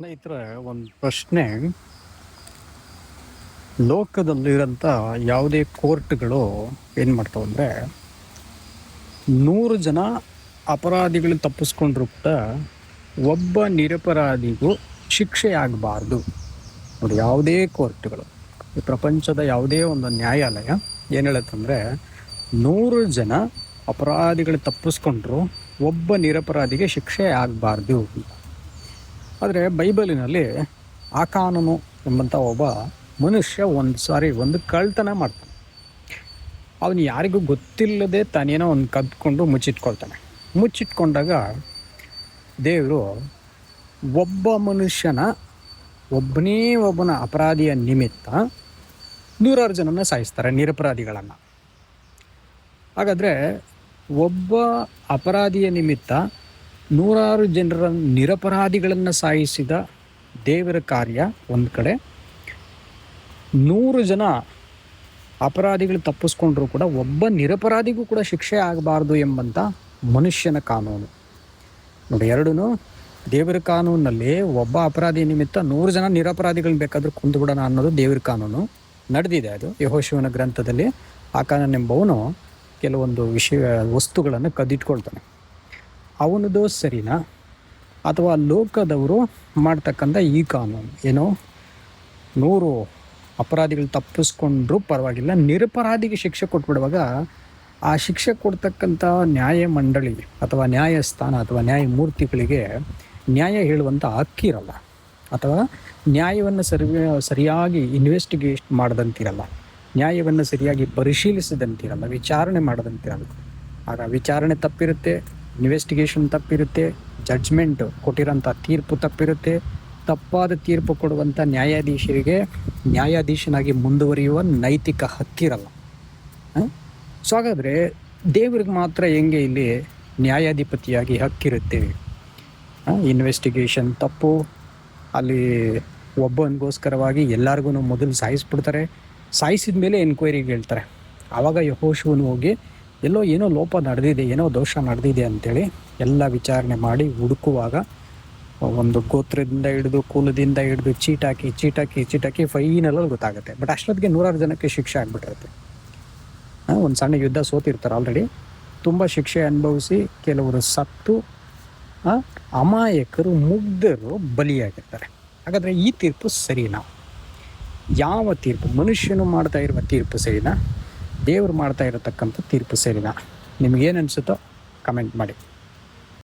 ಸ್ನೇಹಿತರೆ, ಒಂದು ಪ್ರಶ್ನೆ. ಲೋಕದಲ್ಲಿರೋಂಥ ಯಾವುದೇ ಕೋರ್ಟ್ಗಳು ಏನು ಮಾಡ್ತಾವೆ ಅಂದರೆ, ನೂರು ಜನ ಅಪರಾಧಿಗಳು ತಪ್ಪಿಸ್ಕೊಂಡ್ರು ಕೂಡ ಒಬ್ಬ ನಿರಪರಾಧಿಗೂ ಶಿಕ್ಷೆ ಆಗಬಾರ್ದು. ನೋಡಿ, ಯಾವುದೇ ಕೋರ್ಟ್ಗಳು, ಈ ಪ್ರಪಂಚದ ಯಾವುದೇ ಒಂದು ನ್ಯಾಯಾಲಯ ಏನು ಹೇಳುತ್ತಂದರೆ ನೂರು ಜನ ಅಪರಾಧಿಗಳು ತಪ್ಪಿಸ್ಕೊಂಡ್ರು, ಒಬ್ಬ ನಿರಪರಾಧಿಗೆ ಶಿಕ್ಷೆ ಆಗಬಾರ್ದು ಆದರೆ ಬೈಬಲಿನಲ್ಲಿ ಆ ಕಾನೂನು ಎಂಬಂಥ ಒಬ್ಬ ಮನುಷ್ಯ ಒಂದು ಸಾರಿ ಒಂದು ಕಳ್ತನ ಮಾಡ್ತಾನೆ. ಅವನು ಯಾರಿಗೂ ಗೊತ್ತಿಲ್ಲದೆ ತಾನೇನೋ ಒಂದು ಕದ್ಕೊಂಡು ಮುಚ್ಚಿಟ್ಕೊಳ್ತಾನೆ. ಮುಚ್ಚಿಟ್ಕೊಂಡಾಗ ದೇವರು ಒಬ್ಬ ಮನುಷ್ಯನ, ಒಬ್ಬನೇ ಒಬ್ಬನ ಅಪರಾಧಿಯ ನಿಮಿತ್ತ ನೂರಾರು ಜನನ ಸಾಯಿಸ್ತಾರೆ, ನಿರಪರಾಧಿಗಳನ್ನು. ಹಾಗಾದರೆ ಒಬ್ಬ ಅಪರಾಧಿಯ ನಿಮಿತ್ತ ನೂರಾರು ಜನರ ನಿರಪರಾಧಿಗಳನ್ನು ಸಾಯಿಸಿದ ದೇವರ ಕಾರ್ಯ ಒಂದು ಕಡೆ. ನೂರು ಜನ ಅಪರಾಧಿಗಳು ತಪ್ಪಿಸ್ಕೊಂಡ್ರು ಕೂಡ ಒಬ್ಬ ನಿರಪರಾಧಿಗೂ ಕೂಡ ಶಿಕ್ಷೆ ಆಗಬಾರ್ದು ಎಂಬಂಥ ಮನುಷ್ಯನ ಕಾನೂನು. ನೋಡಿ ಎರಡೂ ದೇವರ ಕಾನೂನಲ್ಲಿ ಒಬ್ಬ ಅಪರಾಧಿ ನಿಮಿತ್ತ ನೂರು ಜನ ನಿರಪರಾಧಿಗಳನ್ನ ಬೇಕಾದರೂ ಕುಂದುಬಿಡೋಣ ಅನ್ನೋದು ದೇವರ ಕಾನೂನು. ನಡೆದಿದೆ ಅದು. ಯಹೋಶಿವನ ಗ್ರಂಥದಲ್ಲಿ ಆ ಎಂಬವನು ಕೆಲವೊಂದು ವಿಷಯ, ವಸ್ತುಗಳನ್ನು ಕದ್ದಿಟ್ಕೊಳ್ತಾನೆ. ಅವನದು ಸರಿನಾ? ಅಥವಾ ಲೋಕದವರು ಮಾಡ್ತಕ್ಕಂಥ ಈ ಕಾನೂನು, ಏನೋ? ನೂರು ಅಪರಾಧಿಗಳು ತಪ್ಪಿಸ್ಕೊಂಡ್ರೂ ಪರವಾಗಿಲ್ಲ. ನಿರಪರಾಧಿಗೆ ಶಿಕ್ಷೆ ಕೊಟ್ಬಿಡುವಾಗ ಆ ಶಿಕ್ಷೆ ಕೊಡ್ತಕ್ಕಂಥ ನ್ಯಾಯ ಮಂಡಳಿ ಅಥವಾ ನ್ಯಾಯಸ್ಥಾನ ಅಥವಾ ನ್ಯಾಯಮೂರ್ತಿಗಳಿಗೆ ನ್ಯಾಯ ಹೇಳುವಂಥ ಹಕ್ಕಿರಲ್ಲ ಅಥವಾ ನ್ಯಾಯವನ್ನು ಸರಿ ಸರಿಯಾಗಿ ಇನ್ವೆಸ್ಟಿಗೇಟ್ ಮಾಡದಂತಿರಲ್ಲ. ನ್ಯಾಯವನ್ನು ಸರಿಯಾಗಿ ಪರಿಶೀಲಿಸದಂತಿರಲ್ಲ. ವಿಚಾರಣೆ ಮಾಡದಂತಿರಲ್ಲ. ಆಗ ವಿಚಾರಣೆ ತಪ್ಪಿರುತ್ತೆ. ಇನ್ವೆಸ್ಟಿಗೇಷನ್ ತಪ್ಪಿರುತ್ತೆ, ಜಡ್ಜ್ಮೆಂಟ್ ಕೊಟ್ಟಿರೋಂಥ ತೀರ್ಪು ತಪ್ಪಿರುತ್ತೆ, ತಪ್ಪಾದ ತೀರ್ಪು ಕೊಡುವಂಥ ನ್ಯಾಯಾಧೀಶರಿಗೆ ನ್ಯಾಯಾಧೀಶನಾಗಿ ಮುಂದುವರಿಯುವ ನೈತಿಕ ಹಕ್ಕಿರಲ್ಲ. ಸೊ ಹಾಗಾದರೆ ದೇವ್ರಿಗೆ ಮಾತ್ರ ಹೆಂಗೆ ಇಲ್ಲಿ ನ್ಯಾಯಾಧಿಪತಿಯಾಗಿ ಹಕ್ಕಿರುತ್ತೆ? ಇನ್ವೆಸ್ಟಿಗೇಷನ್ ತಪ್ಪು, ಅಲ್ಲಿ ಒಬ್ಬನಿಗೋಸ್ಕರವಾಗಿ ಎಲ್ಲರಿಗೂ ಮೊದಲು ಸಾಯಿಸ್ಬಿಡ್ತಾರೆ ಸಾಯಿಸಿದ ಮೇಲೆ ಎನ್ಕ್ವೈರಿಗೆ ಹೇಳ್ತಾರೆ ಆವಾಗ ಯಹೋಶುವನು ಹೋಗಿ ಎಲ್ಲೋ ಏನೋ ಲೋಪ ನಡೆದಿದೆ, ಏನೋ ದೋಷ ನಡೆದಿದೆ ಅಂತೇಳಿ ಎಲ್ಲ ವಿಚಾರಣೆ ಮಾಡಿ ಹುಡುಕುವಾಗ ಒಂದು ಗೋತ್ರದಿಂದ ಹಿಡಿದು ಕುಲದಿಂದ ಹಿಡಿದು ಚೀಟಾಕಿ ಚೀಟಾಕಿ ಚೀಟಾಕಿ ಫೈನಲಲ್ಲಿ ಗೊತ್ತಾಗುತ್ತೆ. ಬಟ್ ಅಷ್ಟೊತ್ತಿಗೆ ನೂರಾರು ಜನಕ್ಕೆ ಶಿಕ್ಷೆ ಆಗಿಬಿಟ್ಟಿರುತ್ತೆ. ಒಂದು ಸಣ್ಣ ಯುದ್ಧ ಸೋತಿರ್ತಾರೆ ಆಲ್ರೆಡಿ ತುಂಬ ಶಿಕ್ಷೆ ಅನುಭವಿಸಿ ಕೆಲವರು ಸತ್ತು ಅಮಾಯಕರು, ಮುಗ್ಧರು ಬಲಿಯಾಗಿರ್ತಾರೆ. ಹಾಗಾದರೆ ಈ ತೀರ್ಪು ಸರಿನಾ? ಯಾವ ತೀರ್ಪು? ಮನುಷ್ಯನು ಮಾಡ್ತಾ ಇರುವ ತೀರ್ಪು ಸರಿನಾ? ದೇವರು ಮಾಡ್ತಾ ಇರತಕ್ಕಂಥ ತೀರ್ಪು ಸೇರಿನ. ನಿಮಗೇನು ಅನಿಸುತ್ತೋ ಕಮೆಂಟ್ ಮಾಡಿ.